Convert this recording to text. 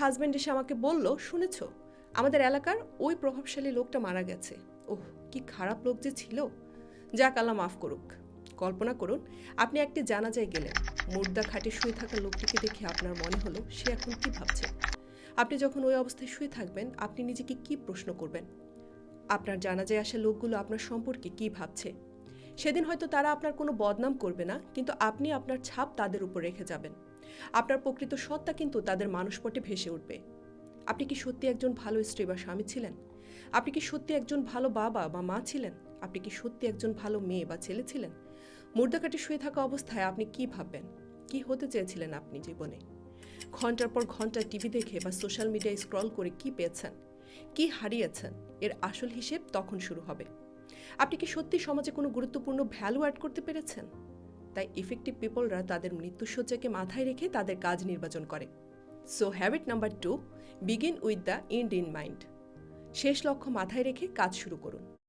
Husband এসে আমাকে বলল, শুনেছ, আমাদের এলাকার ওই প্রভাবশালী লোকটা মারা গেছে। ওহ, কি খারাপ লোক যে ছিল। যাক, আল্লাহ মাফ করুক। কল্পনা করুন, আপনি একটি জানাজায় গেলেন। মুর্দা খাটে শুয়ে থাকা লোকটিকে দেখে আপনার মনে হলো সে এখন কি ভাবছে। আপনি যখন ওই অবস্থায় শুয়ে থাকবেন, আপনি নিজেকে কি প্রশ্ন করবেন? আপনার জানাজায় আসা লোকগুলো আপনার সম্পর্কে কি ভাবছে? সেদিন হয়তো তারা আপনার কোনো বদনাম করবে না, কিন্তু আপনি আপনার ছাপ তাদের উপর রেখে যাবেন। আপনার প্রকৃত সত্তা কিন্তু তাদের মানসপটে ভেসে উঠবে। আপনি কি সত্যি একজন ভালো স্ত্রী বা স্বামী ছিলেন? আপনি কি সত্যি একজন ভালো বাবা বা মা ছিলেন? আপনি কি সত্যি একজন ভালো মেয়ে বা ছেলে ছিলেন? মুর্দাকাটে শুয়ে থাকা অবস্থায় আপনি কি ভাববেন? কি হতে চেয়েছিলেন আপনি জীবনে? ঘণ্টার পর ঘণ্টা টিভি দেখে বা সোশ্যাল মিডিয়ায় স্ক্রল করে কি পেয়েছেন? কি হারিয়েছেন? এর আসল হিসেব তখন শুরু হবে। আপনি কি সত্যি সমাজে কোনো গুরুত্বপূর্ণ ভ্যালু অ্যাড করতে পেরেছেন? তাই ইফেক্টিভ পিপলরা তাদের মৃত্যুসজ্জাকে মাথায় রেখে তাদের কাজ নির্বাচন করে। So habit number two begin with the end in mind শেষ লক্ষ্য মাথায় রেখে কাজ শুরু করুন।